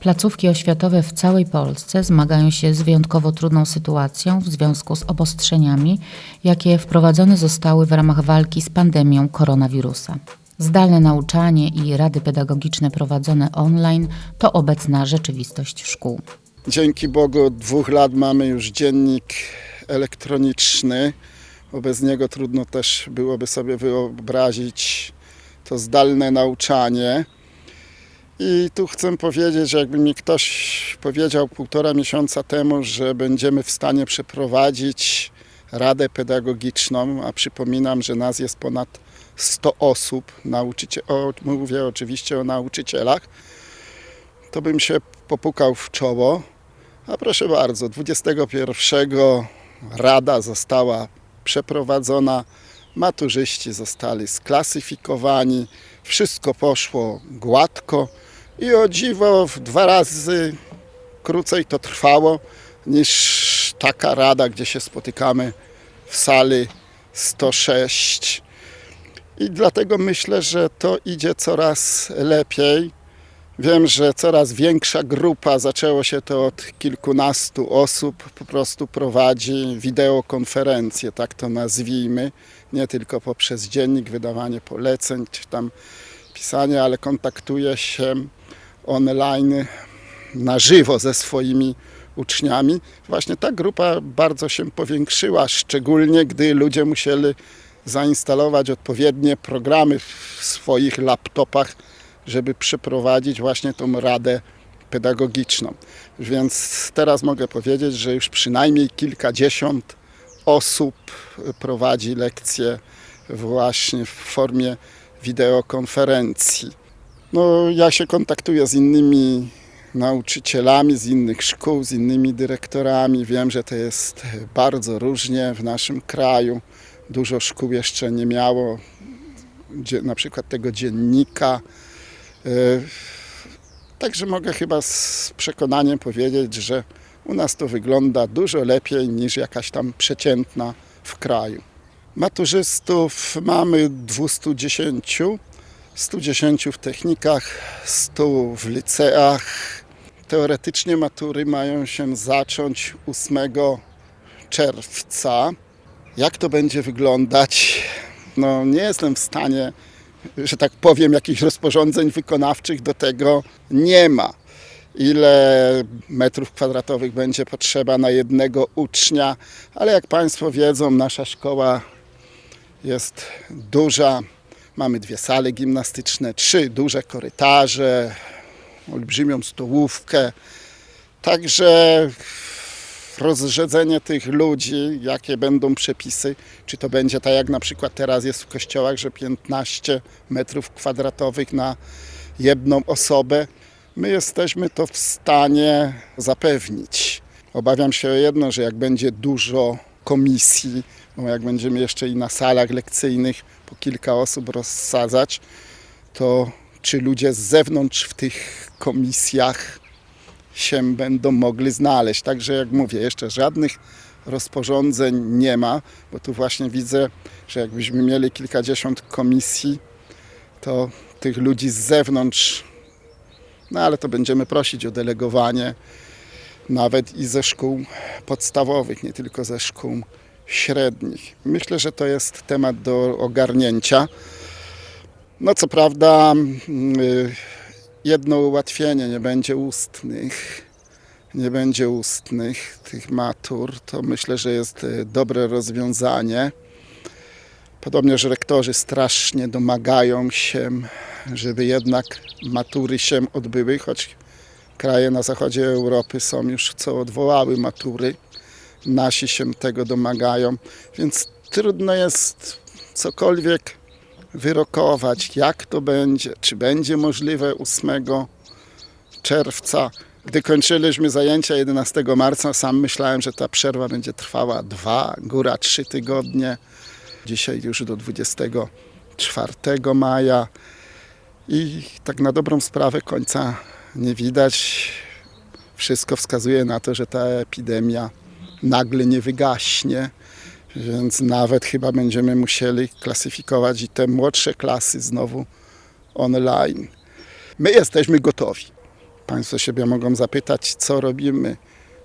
Placówki oświatowe w całej Polsce zmagają się z wyjątkowo trudną sytuacją w związku z obostrzeniami, jakie wprowadzone zostały w ramach walki z pandemią koronawirusa. Zdalne nauczanie i rady pedagogiczne prowadzone online to obecna rzeczywistość szkół. Dzięki Bogu od dwóch lat mamy już dziennik elektroniczny. Wobec niego trudno też byłoby sobie wyobrazić to zdalne nauczanie. I tu chcę powiedzieć, że jakby mi ktoś powiedział półtora miesiąca temu, że będziemy w stanie przeprowadzić radę pedagogiczną, a przypominam, że nas jest ponad 100 osób, nauczycie, o, mówię oczywiście o nauczycielach, to bym się popukał w czoło. A proszę bardzo, 21 rada została przeprowadzona, maturzyści zostali sklasyfikowani, wszystko poszło gładko i o dziwo dwa razy krócej to trwało niż taka rada, gdzie się spotykamy w sali 106. I dlatego myślę, że to idzie coraz lepiej. Wiem, że coraz większa grupa, zaczęło się to od kilkunastu osób, po prostu prowadzi wideokonferencje, tak to nazwijmy, nie tylko poprzez dziennik, wydawanie poleceń czy tam pisanie, ale kontaktuje się online na żywo ze swoimi uczniami. Właśnie ta grupa bardzo się powiększyła, szczególnie gdy ludzie musieli zainstalować odpowiednie programy w swoich laptopach, żeby przeprowadzić właśnie tą radę pedagogiczną. Więc teraz mogę powiedzieć, że już przynajmniej kilkadziesiąt osób prowadzi lekcje właśnie w formie wideokonferencji. No, ja się kontaktuję z innymi nauczycielami z innych szkół, z innymi dyrektorami. Wiem, że to jest bardzo różnie w naszym kraju. Dużo szkół jeszcze nie miało na przykład tego dziennika. E, Także mogę chyba z przekonaniem powiedzieć, że u nas to wygląda dużo lepiej niż jakaś tam przeciętna w kraju. Maturzystów mamy 210, 110 w technikach, 100 w liceach. Teoretycznie matury mają się zacząć 8 czerwca. Jak to będzie wyglądać? No, nie jestem w stanie, że tak powiem, jakichś rozporządzeń wykonawczych do tego nie ma. Ile metrów kwadratowych będzie potrzeba na jednego ucznia, ale jak Państwo wiedzą, nasza szkoła jest duża. Mamy dwie sale gimnastyczne, trzy duże korytarze, olbrzymią stołówkę. Także rozrzedzenie tych ludzi, jakie będą przepisy, czy to będzie tak jak na przykład teraz jest w kościołach, że 15 metrów kwadratowych na jedną osobę. My jesteśmy to w stanie zapewnić. Obawiam się o jedno, że jak będzie dużo komisji, bo jak będziemy jeszcze i na salach lekcyjnych po kilka osób rozsadzać, to czy ludzie z zewnątrz w tych komisjach się będą mogli znaleźć. Także jak mówię, jeszcze żadnych rozporządzeń nie ma, bo tu właśnie widzę, że jakbyśmy mieli kilkadziesiąt komisji, to tych ludzi z zewnątrz, no ale to będziemy prosić o delegowanie nawet i ze szkół podstawowych, nie tylko ze szkół średnich. Myślę, że to jest temat do ogarnięcia. No co prawda mm, y, jedno ułatwienie, nie będzie ustnych, nie będzie ustnych tych matur, to myślę, że jest y, dobre rozwiązanie. Podobnież rektorzy strasznie domagają się, żeby jednak matury się odbyły, choć kraje na zachodzie Europy są już, co odwołały matury. Nasi się tego domagają, więc trudno jest cokolwiek wyrokować, jak to będzie, czy będzie możliwe 8 czerwca. Gdy kończyliśmy zajęcia 11 marca, sam myślałem, że ta przerwa będzie trwała dwa, góra trzy tygodnie. Dzisiaj już do 24 maja i tak na dobrą sprawę końca nie widać. Wszystko wskazuje na to, że ta epidemia nagle nie wygaśnie. Więc nawet chyba będziemy musieli klasyfikować i te młodsze klasy znowu online. My jesteśmy gotowi. Państwo siebie mogą zapytać, co robimy.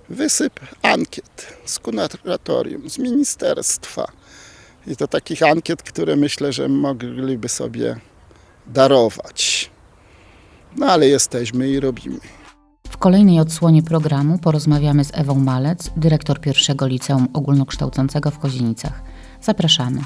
Wysyp ankiet z kuratorium, z ministerstwa. I to takich ankiet, które myślę, że mogliby sobie darować. No ale jesteśmy i robimy. W kolejnej odsłonie programu porozmawiamy z Ewą Malec, dyrektor pierwszego liceum ogólnokształcącego w Kozienicach. Zapraszamy.